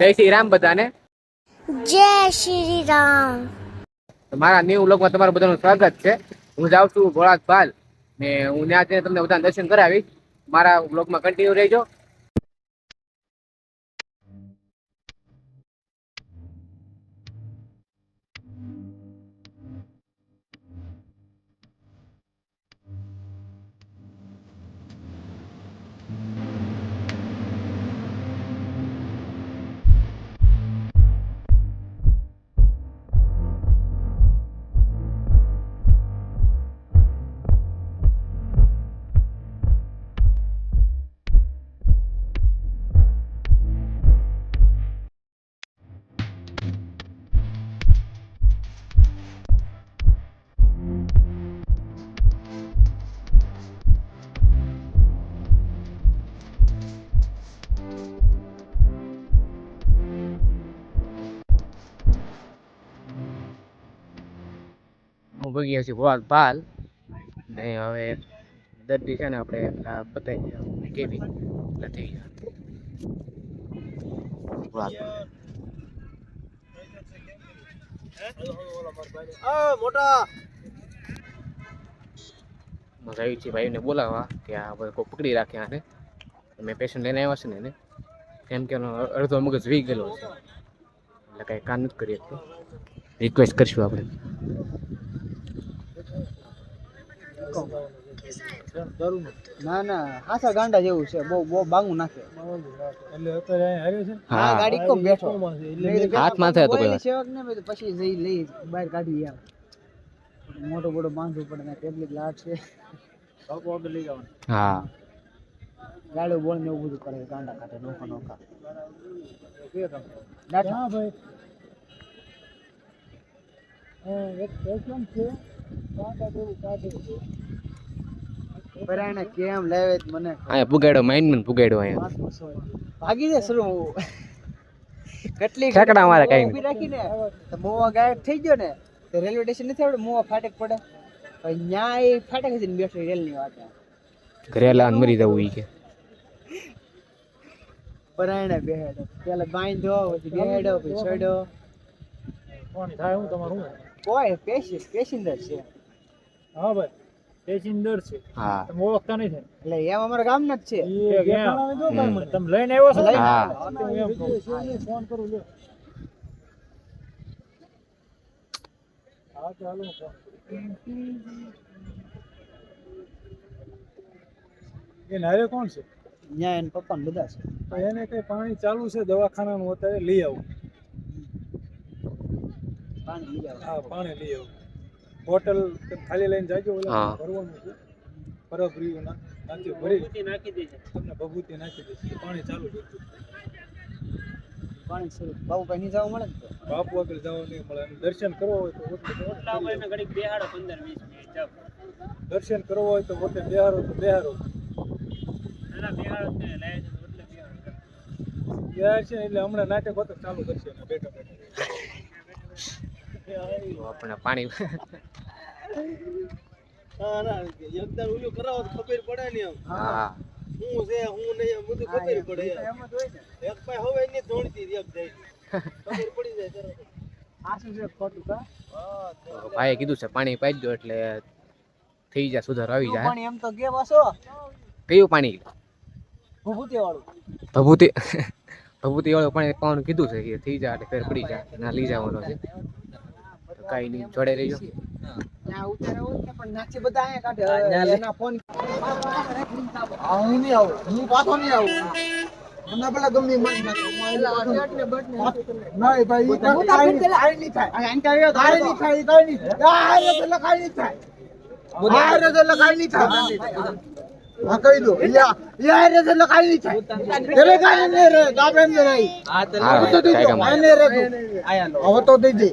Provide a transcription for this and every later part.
જય શ્રી રામ બધાને. જય શ્રી રામ. મારા ન્યુ લોકમાં તમારું બધાનું સ્વાગત છે. હું જાઉં છું ભોળાક પાલ ને હું ત્યાં જઈને તમને બધા દર્શન કરાવીશ. મારા વ્લોગમાં કન્ટિન્યુ રહેજો. હું ભગી છીએ છું ભોળાત પાલ ને હવે દર્દી છે ને આપણે આ બતાવી કેવી એટલે થઈ ગયા. ભોળાત મજા આવી છે ભાઈને બોલાવવા કે આ બધા કોઈ પકડી રાખે આને. મેં પેશન્ટ લઈને આવ્યા છે ને એને. કેમ કે એનો અડધો મગજ વી ગયેલો છે. એટલે કાંઈ કામ નથી કરી શકતો. રિક્વેસ્ટ કરશું આપણે. ના ના હાસા ગાંડા જેવું છે. બહુ બહુ બાંગું નાખે. હા. હા ગાડી કોમ બેઠો. હાથમાં થાય તો કોઈ સેવક ને પછી જઈ લઈ બહાર કાઢી આવ મોટો મોટો બાંધવું પડે ને ટેબ્લેટ લાટ છે. હા. ગાડીઓ બોલ ને એવું બધું કરે ગાંડા કાઢે નોખા નોખા. હા ભાઈ. પરાણે કેમ લેવે છે મને અહીંયા પુગાડો માઇન્ડ મને પુગાડો અહીંયા ભાગી જાય શરૂ કેટલી ઠેકડા મારે કાંઈ ઊભી રાખીને. તો મોવા ગાયબ થઈ ગયો ને તો રેલવે સ્ટેશન નથી આવડે મોવા ફાટક પડે. ન્યા એ ફાટક છે બેઠો રેલની વાત ઘરે મરી જવું ઈ કે. પરાયણે બેહેડો. પેલા બાંધો પછી બેહેડો પછી છોડ્યો કોઈ પેશી પેસિંદર છે. હા ભાઈ પેસેન્જર છે. હા. તમે ઓળખતા નહીં એટલે એમ અમારા ગામના જ છે. એ. તમે લઈને આવ્યો છો હા. હા, તો હું એમ કહું. ફોન કરું લ્યો. હા, ચાલો. હું ફોન કરું. એ નારે કોણ છે? ન્યા એના પપ્પા બધા છે. તો એને કઈ પાણી ચાલુ છે? દવાખાનાનું અત્યારે લઈ આવું. પાણી લઈ હા પાણી લઈ આવું. તમે ખાલી લઈને જાજો ઓલા. ભરવાનું છે. પરબરીઓ ના નાખી ભરી તમને ભભૂતિ નાખી દેજે પાણી ચાલુ જ હતું. પાણી શરૂ બાપુ કઈ નહીં જવા મળે ને તો? બાપુ આગળ જવા નહીં મળે. અને દર્શન કરવો હોય તો ઓટલે કરી આવો. દર્શન કરવો હોય તો ઓટલે બેહારો તો બેહારો બિહાર છે ને એટલે હમણાં નાટક હોતો ચાલુ કરશે. ને બેઠા બેઠા. તો આપણને પાણી ખબર પડે ને હા. હું છે હું નહીં બધું ખબર પડે એમ. જ હોય ને. એક પાય હવે એની ધોણતી એક જાય ખબર પડી જાય તરત આ શું છે ખોટું કા? તો ભાઈએ કીધું છે પાણી પાઈ દો એટલે થઈ જાય સુધાર આવી જાય પણ એમ તો કે કયું પાણી. ભૂભૂતિ વાળું ભભૂતિ ભભૂતિ વાળું પાણી પાવાનું કીધું છે કે થઈ જાય એટલે ફેર પડી જાય ના લઈ જવાનો છે. કાંઈ નહીં જોડે રહીજો. કાંઈ રે રે દો યા યા રે કાંઈ નહીં ગાબડે ને તો કાંઈ દો. કામ આને રે તું. હવે તો દે તું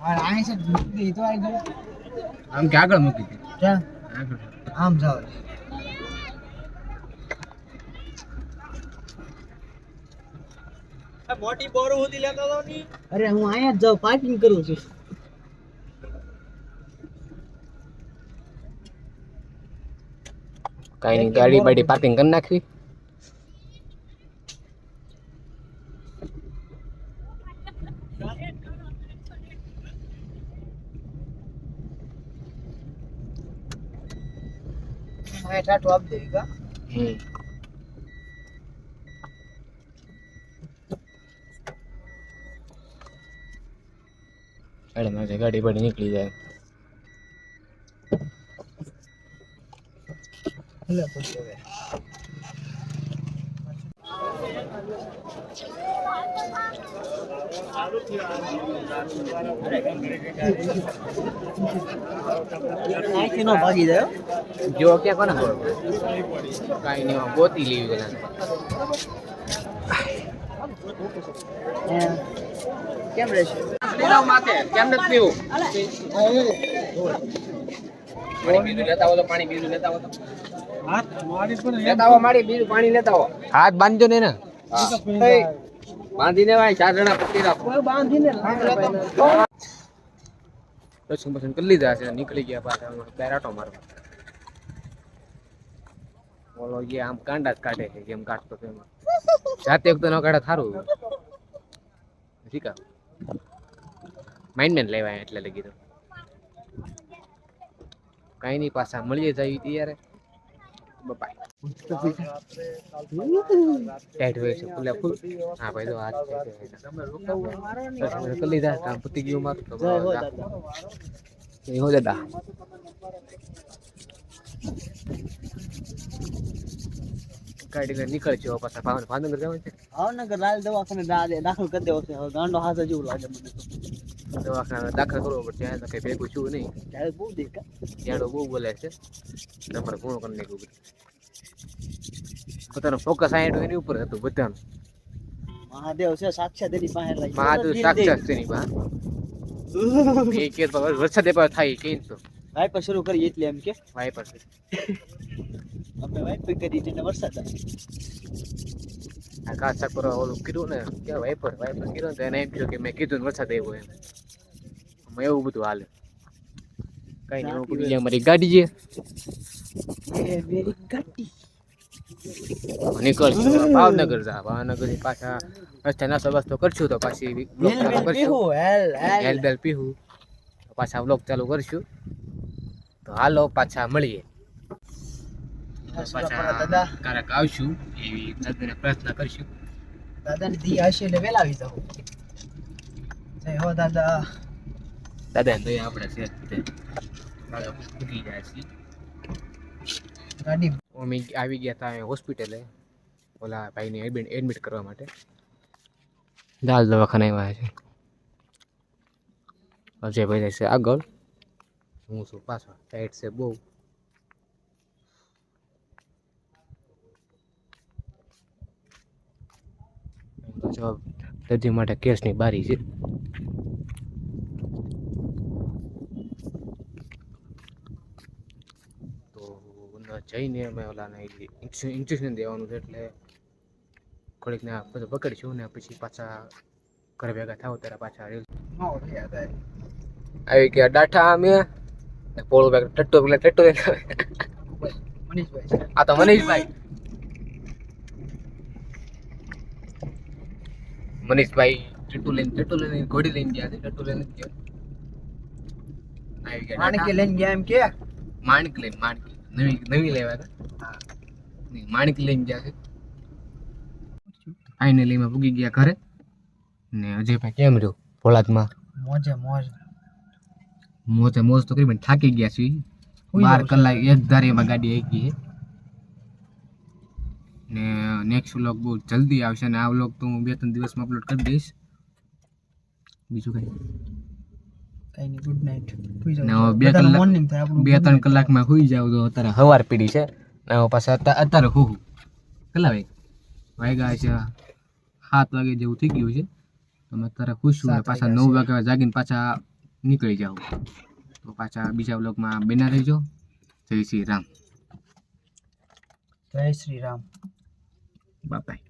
તારો આ છે મૂકી તો આવી ગયો. આમ કે આગળ મૂકી દે. ક્યાં? આગળ. આમ જાવ. મોટી બોર સુધી લેતા ની અરે હું અહીંયા જ જાઉં પાર્કિંગ કરું છું. કાઈ નહીં ગાડી બાડી પાર્કિંગ કરી નાખવી. અહીંયા ટાટો આપી દેવી કા હમ ગાડી માં ગાડી બાડી નીકળી જાય ભલે પછી હવે અહીંથી નો ભાગી જાય જો કે કોને ખબર કાંઈ નહીં ગોતી લેવી પેલા. કેમ રહેશે? માથે કેમ નથી પીવું? પાણી બીજું લેતા આવો પાણી બીજું લેતા આવો હાથ મારી પણ લેતા આવો મારી બીજું પાણી લેતા આવો. હાથ બાંધજો ને ને બાંધીને ભાઈ ચાર જણા પકડી રાખો. બાંધીને દર્શન બર્શન કરી લીધા છે, નીકળી ગયા પાછા બેરાટો મારવા. બોલો એ આમ કાંડા જ કાઢે છે, જેમ કાઢતો છે એમાં. જાતે વખતે ન કાઢે કા માઇન્ડ મેન લેવાય એટલે લગી તો કાંઈ નહીં, પાછા મળીએ જાય ત્યારે. બપાય ટાઈટ હોય છે છે કરી લીધા કામ નીકળજો. પાછા ભાવન ભાવનગર જવાનું છે ભાવનગર લાલ દવાખાને દાખલ કરી દેવો છે હવે ગાંડો હાથ જેવું લાગે મને દાખલ કરવો પડશે ત્યાં તો ભેગું છું નહીં બહુ દેખા બહુ બોલે છે તમારે ઘણું કરી નાખ્યું પોતાનું ફોકસ આયડું એની ઉપર હતું બધાનું. મહાદેવ છે સાક્ષાત એની પાસે લાગી. મહાદેવ સાક્ષાત છે એની પાસે એ કે તો વરસાદ પર થાય કે તો? વાઈપર શરૂ કરી એટલે એમ કે. વાઈપર અમે આપણે વાઇપર કરી એટલે વરસાદ આ કાચા પર ઓલું કીધું ને કે વાઈપર વાઈપર કીધું ને તો એને એમ થયું કે મેં કીધું ને વરસાદ આવ્યો એમ. મેં એવું બધું હાલે. કઈ નહીં એવું બધું અમારી ગાડી છે. નીકળશું ભાવનગર જા ભાવનગર પાછા રસ્તા નાસ્તો કરશું તો પાછી બ્લોગ ચાલુ કરશું. હેલ હેલ. હેલ બેલ પીવું પાછા બ્લોગ ચાલુ કરશું. તો હાલો પાછા મળીએ. પાછા દાદા. ક્યારેક આવશું એવી દાદાને પ્રાર્થના કરશું. દાદાની એટલે આવી જય હો દાદા. દાદા તો આપણે છે જાય છે. ગાડી. અમે આવી ગયા હતા હોસ્પિટલે. ઓલા ભાઈને એડમિટ એડમિટ કરવા માટે. દાલ દવાખાને આવ્યા છે. અજયભાઈ જાય છે આગળ. હું છું પાછળ ટાઈટ છે બહુ. જવાબ દર્દી માટે કેસની બારી છે તો અંદર જઈને અમે ઓલાને ઇન્જેક્શન દેવાનું છે એટલે થોડીક ને બધું પકડીશું ને પછી પાછા ઘરે ભેગા થાવ ત્યારે પાછા આવે ગયા ડાઠા અમે. ને પોળો બેગ ટટ્ટો પેલા ટટ્ટો આ તો મનીષભાઈ. મનીષભાઈ ટટ્ટુ લઈને ટટ્ટુ લઈને ઘોડી લઈને ગયા છે ટટ્ટુ લઈને ગયા. આવી ગયા માણકે લઈને ગયા એમ કે? માણકી લઈને માણિક. નવી નવી લેવા હતા. માણિક લઈને ગયા છે. ફાઇનલી માં પૂગી ગયા ઘરે. ને અજયભાઈ કેમ રહ્યો ભોલાદમાં મોજે મોજ. મોજે મોજ તો કરી થાકી ગયા છે બાર કલાક એક ધારીમાં ગાડી આવી ગઈ ને નેક્સ્ટ વ્લોગ બહુ જલ્દી આવશે ને આ વ્લોગ તો હું બે ત્રણ દિવસમાં અપલોડ કરી દઈશ. બીજું કઈ? કઈ નહીં ગુડ નાઇટ સુઈ જાવ બે કલાક મોર્નિંગ થાય આપણું બે ત્રણ કલાકમાં સુઈ જાવ તો અત્યારે હવાર પીડી છે. ને પાછા અત્યારે હું કેટલા વાગે વાગ્યા છે સાત વાગે જેવું થઈ ગયું છે. તમે અત્યારે ખુશ છું પાછા નવ વાગે જાગીને પાછા નીકળી જાવ તો પાછા બીજા બ્લોગમાં બેના રહેજો. જય શ્રી રામ. જય શ્રી રામ. બાય